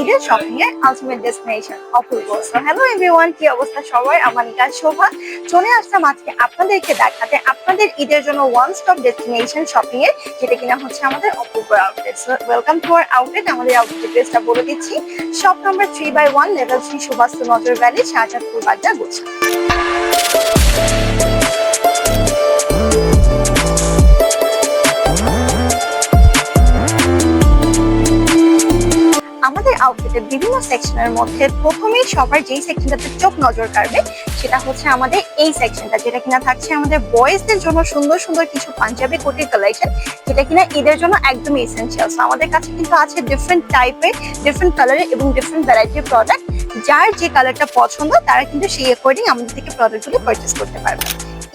ঈদের শপিং এর ultimate destination Apurba. So hello everyone কি অবস্থা সবার আমার নিকাশ শোভা। চলে আসলাম আজকে আপনাদেরকে দেখাতে আপনাদের ঈদের জন্য ওয়ান স্টপ ডেস্টিনেশন শপিং এর যেটা কিনা হচ্ছে আমাদের Apurba outlet so welcome to our outlet আমাদের আউটলেট অ্যাড্রেসটা বলে দিচ্ছি। Shop number three by one level three Subhash Nazar valley Shahzadpur বাজার গুচ্ছা আমাদের বিভিন্ন সেকশনের মধ্যে প্রথমেই সবার যেই সেকশনটাতে চোখ নজর কাড়বে, সেটা হচ্ছে আমাদের এই সেকশনটা যেটা কিনা থাকছে আমাদের বয়েজদের জন্য সুন্দর সুন্দর কিছু পাঞ্জাবি কোটির কালেকশন যেটা কিনা ঈদের জন্য একদমই এসেন্সিয়াল সো আমাদের কাছে কিন্তু আছে ডিফারেন্ট টাইপের ডিফারেন্ট কালারের এবং ডিফারেন্ট ভ্যারাইটির প্রোডাক্ট যার যে কালারটা পছন্দ, তারা কিন্তু সেই অ্যাকর্ডিং আমাদের থেকে প্রোডাক্টগুলি পারচেস করতে পারবে।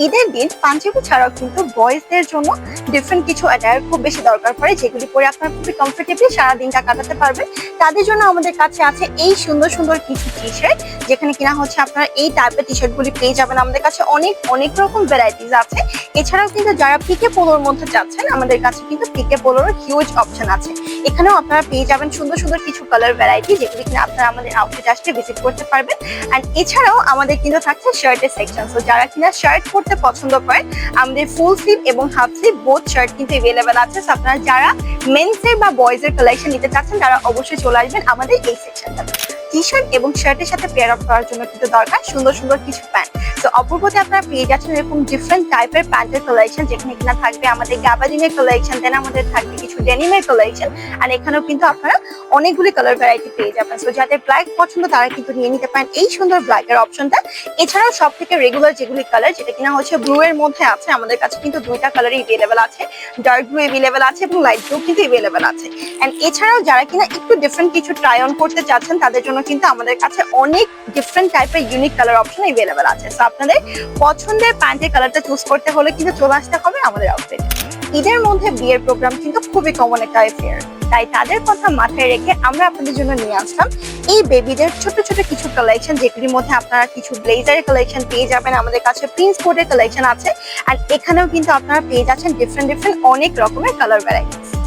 ঈদের দিন পাঞ্জাবি ছাড়াও কিন্তু বয়েজদের জন্য ডিফারেন্ট কিছু অ্যাটায়ার খুব বেশি দরকার পড়ে, যেগুলি পরে আপনারা খুবই কমফোর্টেবলি সারা দিনটা কাটাতে পারবেন। তাদের জন্য আমাদের কাছে আছে এই সুন্দর সুন্দর কিছু টি শার্ট যেখানে কিনা হচ্ছে আপনারা এই টাইপের টি শার্ট গুলি পেয়ে যাবেন। আমাদের কাছে অনেক অনেক রকম ভ্যারাইটিস আছে। এছাড়াও কিন্তু যারা পিকে পোলোর মধ্যে যাচ্ছেন, আমাদের কাছে কিন্তু পিকে পোলোর হিউজ অপশন আছে। এখানেও আপনারা পেয়ে যাবেন সুন্দর সুন্দর কিছু কালার ভ্যারাইটি যেগুলি কিনা আপনারা আমাদের আউটলেট আসলে ভিজিট করতে পারবেন। অ্যান্ড এছাড়াও আমাদের কিন্তু থাকছে শার্টের সেকশন তো যারা কিনা শার্ট পরতে পছন্দ করেন আমাদের ফুল স্লিভ এবং হাফ স্লিভ বোথ শার্ট কিন্তু এভেলেবেল আছে। আপনারা যারা মেন্সের বা বয়েজের কালেকশন নিতে চাচ্ছেন, তারা অবশ্যই চলে আসবেন আমাদের এই সেকশনটাতে টি শার্ট এবং শার্টের সাথে পেয়ার করার জন্য কিন্তু দরকার সুন্দর সুন্দর কিছু প্যান্ট তো অপূর্বতে আপনারা পেয়ে যাচ্ছেন এরকম ডিফারেন্ট টাইপের প্যান্টের কালেকশন যেখানে কিনা থাকবে আমাদের কালেকশন দেন আমাদের থাকবে কিছু ডেনিমের কালেকশন আর এখানেও কিন্তু আপনারা অনেকগুলি কালার ভ্যারাইটি পেয়ে যাবেন। যাদের ব্ল্যাক পছন্দ তারা কিন্তু নিয়ে নিতে পারেন এই সুন্দর ব্ল্যাকের অপশনটা এছাড়াও সব থেকে রেগুলার যেগুলি কালার যেটা কিনা হচ্ছে ব্লু এর মধ্যে আছে, আমাদের কাছে কিন্তু দুইটা কালারই এভেলেবেল আছে। ডার্ক ব্লু এভেলেবেল আছে এবং লাইট ব্লু কিন্তু এভেলেবেল আছে। এন্ড এছাড়াও যারা কিনা একটু ডিফারেন্ট কিছু ট্রাই অন করতে চাচ্ছেন তাদের জন্য কিন্তু আমাদের কাছে অনেক ডিফারেন্ট টাইপের ইউনিক কালার অপশন এভেলেবেল আছে। সো আপনাদের পছন্দের প্যান্টের কালারটা চুজ করতে হলে কিন্তু চলে আসতে হবে আমাদের আউটলেটে ঈদের মধ্যে বিয়ের প্রোগ্রাম কিন্তু খুবই কমন একটা অ্যাফেয়ার তাই তাদের কথা মাথায় রেখে আমরা আপনাদের জন্য নিয়ে আসলাম এই বেবিদের ছোট ছোট কিছু কালেকশন যেগুলির মধ্যে আপনারা কিছু ব্লেজারের কালেকশন পেয়ে যাবেন। আমাদের কাছে প্রিন্স কোডের কালেকশন আছে। আর এখানেও কিন্তু আপনারা পেয়ে যাচ্ছেন ডিফারেন্ট ডিফারেন্ট অনেক রকমের কালার ভ্যারাইটিস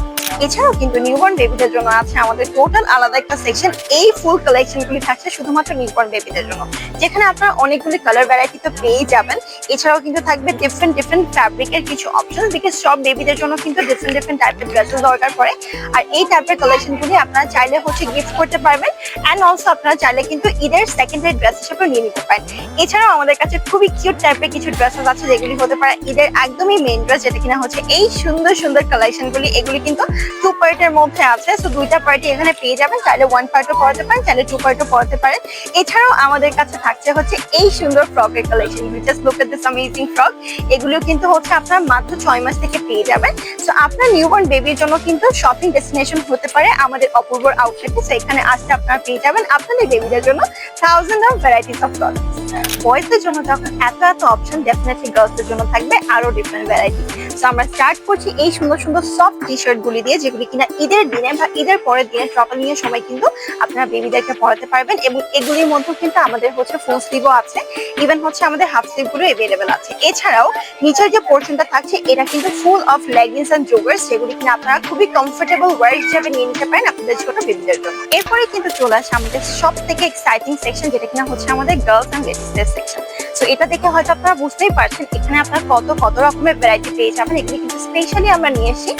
এছাড়াও কিন্তু নিউবর্ন বেবিদের জন্য আছে আমাদের টোটাল আলাদা একটা সেকশন এই ফুল কালেকশন গুলি থাকছে শুধুমাত্র নিউবর্ন বেবিদের জন্য। যেখানে আপনারা অনেকগুলি কালার ভ্যারাইটি তো পেয়ে যাবেন। এছাড়াও কিন্তু থাকবে ডিফারেন্ট ডিফারেন্ট ফ্যাব্রিকের কিছু অপশন বিকজ সব বেবিদের জন্য কিন্তু ডিফারেন্ট ডিফারেন্ট টাইপের ড্রেসেস দরকার পড়ে। আর এই টাইপের কালেকশন গুলি আপনারা চাইলে হচ্ছে গিফট করতে পারবেন। অ্যান্ড অলসো আপনারা চাইলে কিন্তু ঈদের সেকেন্ডারি ড্রেস হিসেবে নিয়ে নিতে পারেন। এছাড়াও আমাদের কাছে খুবই কিউট টাইপের কিছু ড্রেসেস আছে যেগুলি হতে পারে ঈদের একদমই মেন ড্রেস যেটা কিনা হচ্ছে এই সুন্দর সুন্দর কালেকশন গুলি। এগুলি কিন্তু টু পার্টের মধ্যে আছে সো দুইটা পার্টি এখানে পেয়ে যাবেন। চাইলে ওয়ান পার্টও পড়াতে পারেন, চাইলে টু পার্টও পড়াতে পারেন। এছাড়াও আমাদের কাছে থাকছে হচ্ছে এই সুন্দর ফ্রকের collection just look at this amazing frock এগুলো কিন্তু হচ্ছে আপনার মাত্র ছয় মাস থেকে পেয়ে যাবেন। সো আপনার নিউবর্ন বেবির জন্য কিন্তু শপিং ডেস্টিনেশন হতে পারে আমাদের অপূর্ব আউটলেটে সো এখানে আসতে আপনারা পেয়ে যাবেন আপনাদের বেবিদের জন্য thousand of varieties of products বয়েজদের জন্য যখন এত এত অপশন ডেফিনেটলি গার্লসদের জন্য থাকবে আরও ডিফারেন্ট ভ্যারাইটি সো আমরা স্টার্ট করছি এই সুন্দর সুন্দর সফট টি শার্ট গুলি দিয়ে। যেগুলি কিনা ঈদের দিনে বা ঈদের পরের দিনে ট্রাভেলিং এর সময় কিন্তু আপনারা বেবিদেরকে পড়াতে পারবেন এবং এগুলির মধ্যে কিন্তু আমাদের হচ্ছে ফুল স্লিভও আছে। ইভেন হচ্ছে আমাদের হাফ স্লিভগুলো এভেলেবেল আছে। এছাড়াও নিচের যে পোর্শনটা থাকছে, এটা কিন্তু full of leggings and joggers যেগুলি কিনা আপনারা খুবই কমফোর্টেবল ওয়ার হিসেবে নিয়ে নিতে পারেন আপনাদের ছোট বেবিদের জন্য। এরপরে কিন্তু চলে আসে আমাদের সব থেকে এক্সাইটিং সেকশন যেটা কিনা হচ্ছে আমাদের গার্লস এন্ড লেডিসদের সেকশন সো এটা দেখে হয়তো আপনারা বুঝতেই পারছেন, এখানে আপনার কত কত রকমের ভ্যারাইটি পেয়ে যাবেন। এগুলি কিন্তু স্পেশালি আমরা নিয়ে এসেছি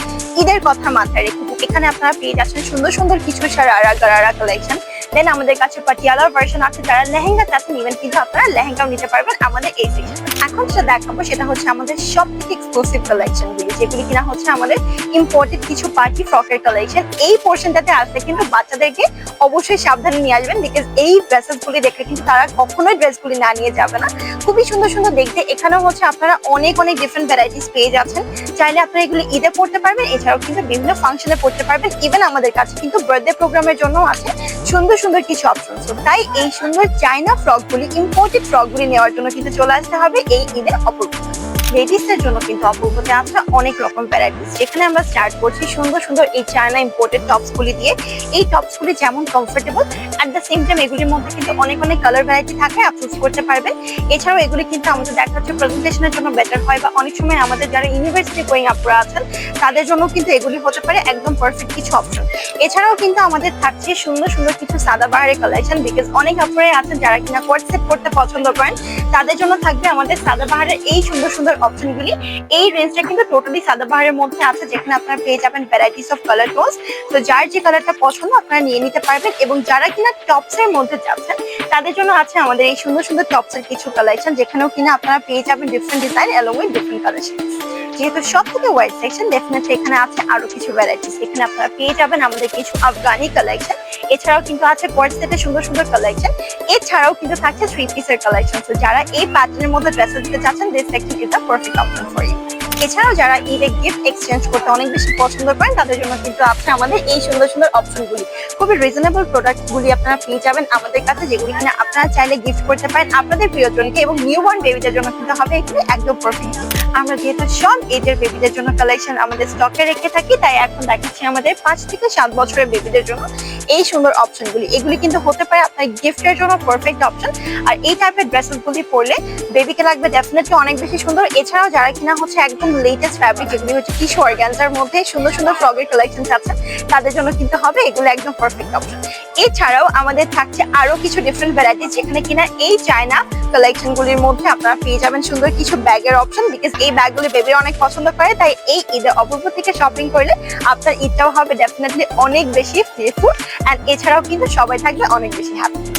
ঈদের কথা মাথায় রেখে। এখানে আপনারা পেয়ে যাচ্ছেন সুন্দর সুন্দর কিছু সারারা আরা কালেকশন দেন আমাদের কাছে পাটিয়ালার ভার্সন আছে, যারা লেহেঙ্গা চাচ্ছেন ইভেন কিন্তু আপনারা লেহেঙ্গাও নিতে পারবেন আমাদের এই সেকশন এখন যেটা দেখাবো, সেটা হচ্ছে আমাদের সব থেকে এক্সক্লুসিভ কালেকশন গুলি, যেগুলি কিনা হচ্ছে আমাদের ইম্পোর্টেড কিছু পার্টি ফ্রকের কালেকশন এই পোর্শনটাতে আসলে কিন্তু বাচ্চাদেরকে অবশ্যই সাবধানে নিয়ে আসবেন বিকজ এই ড্রেসেস গুলি দেখলে কিন্তু তারা কখনোই ড্রেস গুলি না নিয়ে যাবে না। খুবই সুন্দর সুন্দর দেখতে। এখানেও হচ্ছে আপনারা অনেক অনেক ডিফারেন্ট ভ্যারাইটিস পেয়ে যাচ্ছেন। চাইলে আপনারা এগুলি ঈদে পড়তে পারবেন, এছাড়াও কিন্তু বিভিন্ন ফাংশনে পড়তে পারবেন। ইভেন আমাদের কাছে কিন্তু বার্থডে প্রোগ্রামের জন্য আছে। সুন্দর সুন্দর কিছু অপশন তাই এই সুন্দর চাইনা ফ্রক গুলি ইম্পোর্টেড ফ্রক গুলি নেওয়ার জন্য কিন্তু চলে আসতে হবে এই ঈদের অপূর্ব লেডিস এর জন্য কিন্তু অপূর্বতে আছে অনেক রকম ভ্যারাইটিস যেখানে আমরা স্টার্ট করছি সুন্দর সুন্দর এই চায়না ইম্পোর্টেড টপস গুলি দিয়ে। এই টপস গুলি যেমন comfortable at the same time এগুলির মধ্যে কিন্তু অনেক অনেক কালার ভ্যারাইটি থাকে চুজ করতে পারবেন। এছাড়াও এগুলি কিন্তু আমাদের দেখা যাচ্ছে প্রেজেন্টেশনের জন্য বেটার হয় বা অনেক সময় আমাদের যারা ইউনিভার্সিটি গোয়িং আপরা আছেন, তাদের জন্য কিন্তু এগুলি হতে পারে একদম পারফেক্ট কিছু অপশন এছাড়াও কিন্তু আমাদের থাকছে সুন্দর সুন্দর কিছু সাদা বাহারের কালেকশন বিকজ অনেক আপনারাই আছেন যারা কিনা সেট করতে পছন্দ করেন, তাদের জন্য থাকবে আমাদের সাদা বাহারের এই সুন্দর সুন্দর অপশনগুলি এই রেঞ্জটা কিন্তু টোটালি সাদা বাহারের মধ্যে আছে, যেখানে আপনারা পেয়ে যাবেন ভ্যারাইটিস অফ কালার টোনস তো যার যে কালারটা পছন্দ, আপনারা নিয়ে নিতে পারবেন। এবং যারা কিনা টপস এর মধ্যে যাচ্ছেন, তাদের জন্য আছে আমাদের এই সুন্দর সুন্দর টপস এর কিছু কালেকশন যেখানেও কিনা আপনারা পেয়ে যাবেন different design along with different collection যেহেতু সব থেকে ওয়াইড সেকশন ডেফিনেটলি এখানে আছে আরও কিছু ভ্যারাইটিস এখানে আপনারা পেয়ে যাবেন আমাদের কিছু আফগানি কালেকশন এছাড়াও কিন্তু আছে কোয়ার সেটের সুন্দর সুন্দর কালেকশন এছাড়াও কিন্তু থাকছে থ্রি পিসের কালেকশন তো যারা এই প্যাটার্নের মধ্যে ড্রেসেস দিতে চাচ্ছেন this section is the perfect option for you এছাড়াও যারা ঈদে গিফট এক্সচেঞ্জ করতে অনেক বেশি পছন্দ করেন, তাদের জন্য কিন্তু আছে আমাদের এই সুন্দর সুন্দর অপশনগুলি খুবই রিজনেবল প্রোডাক্টগুলি আপনারা পেয়ে যাবেন আমাদের কাছে, যেগুলি কিনা আপনারা চাইলে গিফট করতে পারেন আপনাদের প্রিয়জনকে এবং নিউ বর্ন বেবিদের জন্য কিন্তু হবে এগুলি একদম পারফেক্ট আমরা যেহেতু সব এজের বেবিদের জন্য কালেকশন আমাদের স্টকে রেখে থাকি, তাই এখন দেখাচ্ছি আমাদের পাঁচ থেকে সাত বছরের বেবিদের জন্য। এই সুন্দর অপশনগুলি এগুলি কিন্তু হতে পারে আপনার গিফটের জন্য পারফেক্ট অপশন আর এই টাইপের ড্রেসেসগুলি পরলে বেবিকে লাগবে ডেফিনেটলি অনেক বেশি সুন্দর। এছাড়াও যারা কিনা হচ্ছে একদম লেটেস্ট ফ্যাব্রিক যেগুলি হচ্ছে কিশোর গ্যান্সার মধ্যে সুন্দর সুন্দর ফ্রগের কালেকশন আছে, তাদের জন্য কিন্তু হবে এগুলো একদম পারফেক্ট অপশন এছাড়াও আমাদের থাকছে আরও কিছু ডিফারেন্ট ভ্যারাইটি যেখানে কিনা এই চায়না কালেকশন গুলির মধ্যে আপনারা পেয়ে যাবেন সুন্দর কিছু ব্যাগের অপশন বিকজ এই ব্যাগগুলি বেবি অনেক পছন্দ করে, তাই এই ঈদে অপূর্ব থেকে শপিং করলে আপনার ঈদটাও হবে ডেফিনেটলি অনেক বেশি ফ্রিফুল অ্যান্ড এছাড়াও কিন্তু সবাই থাকবে অনেক বেশি হ্যাপি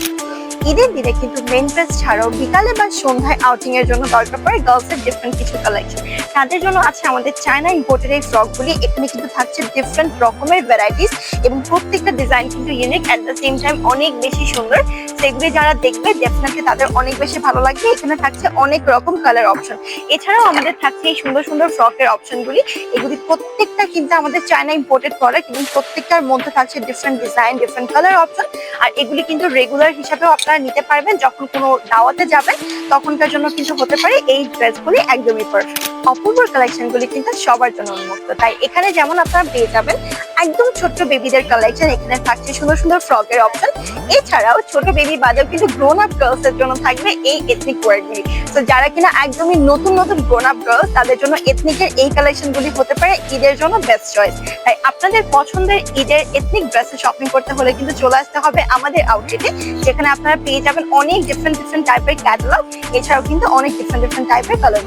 ঈদের দিনে কিন্তু মেন ড্রেস ছাড়াও বিকালে বা সন্ধ্যায় আউটিং এর জন্য দরকার পড়ে গার্লস এর ডিফারেন্ট কিছু কালেকশন তাদের জন্য আছে আমাদের চায়না ইম্পোর্টেড এই ফ্রকগুলি এখানে কিন্তু থাকছে ডিফারেন্ট রকমের ভ্যারাইটিস এবং প্রত্যেকটা ডিজাইন কিন্তু unique at the same time অনেক বেশি সুন্দর। সেগুলি যারা দেখবে ডেফিনেটলি তাদের অনেক বেশি ভালো লাগবে। এখানে থাকছে অনেক রকম কালার অপশন এছাড়াও আমাদের থাকছে এই সুন্দর সুন্দর ফ্রকের অপশনগুলি এগুলি প্রত্যেকটা কিন্তু আমাদের চায়না ইম্পোর্টেড প্রোডাক্ট এবং প্রত্যেকটার মধ্যে থাকছে different design different colour option আর এগুলি কিন্তু রেগুলার হিসাবেও আপনারা নিতে পারবেন। যখন কোনো দাওয়াতে যাবেন, তখনকার জন্য কিছু হতে পারে, এই ড্রেসগুলি একদমই পারফেক্ট অপূর্ব কালেকশনগুলি কিন্তু সবার জন্য উন্মুক্ত। তাই এখানে যেমন আপনারা পেয়ে যাবেন একদম ছোট্ট বেবিদের কালেকশন এখানে থাকছে সুন্দর সুন্দর ফ্রকের অপশন এছাড়াও ছোট বেবি বাদেও কিন্তু গ্রোন আপ গার্লস এর জন্য থাকবে এই এথনিক ওয়ার্ডগুলি তো যারা কিনা একদমই নতুন নতুন গ্রোন আপ গার্লস তাদের জন্য এথনিকের এই কালেকশনগুলি হতে পারে ঈদের জন্য বেস্ট চয়েস তাই আপনাদের পছন্দের ঈদের এথনিক ড্রেসে শপিং করতে হলে কিন্তু চলে আসতে হবে আমাদের আউটলেটে যেখানে আপনারা পেয়ে যাবেন অনেক ডিফারেন্ট ডিফারেন্ট টাইপের ক্যাটালগ এছাড়াও কিন্তু অনেক ডিফারেন্ট ডিফারেন্ট টাইপের কালার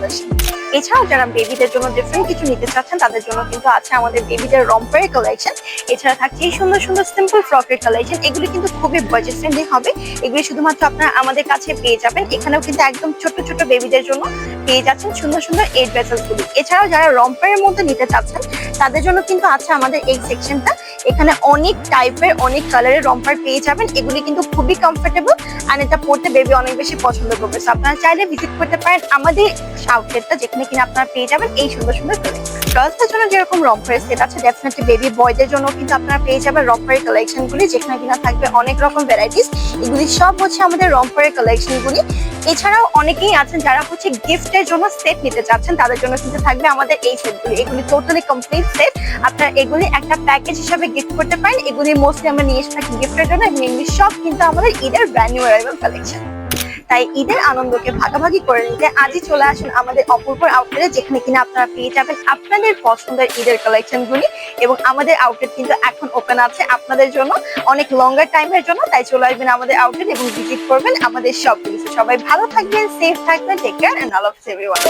এছাড়াও যারা বেবিদের জন্য ডিফারেন্ট কিছু নিতে চাচ্ছেন, তাদের জন্য কিন্তু আছে আমাদের বেবিদের রম্পারের কালেকশন এছাড়া থাকছে এই সুন্দর সুন্দর সিম্পল ফ্রকের কালেকশন এগুলি কিন্তু খুবই বাজেট ফ্রেন্ডলি হবে। এগুলি শুধুমাত্র আপনারা আমাদের কাছে পেয়ে যাবেন। এখানেও কিন্তু একদম ছোট ছোট বেবিদের জন্য পেয়ে যাচ্ছেন সুন্দর সুন্দর এই ড্রেসেস এছাড়াও যারা রম্পারের মধ্যে নিতে চাচ্ছেন, তাদের জন্য কিন্তু আছে আমাদের এই সেকশনটা এখানে অনেক টাইপের অনেক কালারের রম্পার পেয়ে যাবেন। এগুলি কিন্তু খুবই কমফোর্টেবল আর এটা পড়তে বেবি অনেক বেশি পছন্দ করবে। So, আপনারা চাইলে ভিজিট করতে পারেন আমাদের আউটলেটটা যেখানে কিনা আপনারা পেয়ে যাবেন এই সুন্দর সুন্দর কালেকশন গার্লসদের জন্য যেরকম রম্পারের সেট আছে ডেফিনেটলি বেবি বয়দের জন্য কিন্তু আপনারা পেয়ে যাবেন রম্পারের কালেকশন গুলি যেখানে কিনা থাকবে অনেক রকম ভ্যারাইটিস এগুলি সব হচ্ছে আমাদের রম্পারের কালেকশন গুলি এছাড়াও অনেকেই আছেন যারা হচ্ছে গিফটের জন্য সেট নিতে চাচ্ছেন, তাদের জন্য কিন্তু থাকবে আমাদের এই সেটগুলি এগুলি টোটালি কমপ্লিট সেট আপনারা এগুলি একটা প্যাকেজ হিসাবে গিফট করতে পারেন। এগুলি মোস্টলি আমরা নিয়ে এসে থাকি গিফটের জন্য। এগুলি সব কিন্তু আমাদের ঈদের ব্র্যান্ড নিউ অ্যারাইভাল কালেকশন তাই ঈদের আনন্দকে ভাগাভাগি করে নিতে আজই চলে আসুন আমাদের অপূর্ব আউটলেটে যেখানে কিনা আপনারা পেয়ে যাবেন আপনাদের পছন্দের ঈদের কালেকশন গুলি এবং আমাদের আউটলেট কিন্তু এখন ওপেন আছে আপনাদের জন্য। অনেক লঙ্গার টাইমের জন্য, তাই চলে আসবেন আমাদের আউটলেট এবং ভিজিট করবেন আমাদের সবগুলি সবাই ভালো থাকবেন সেফ থাকবেন take care and all of everyone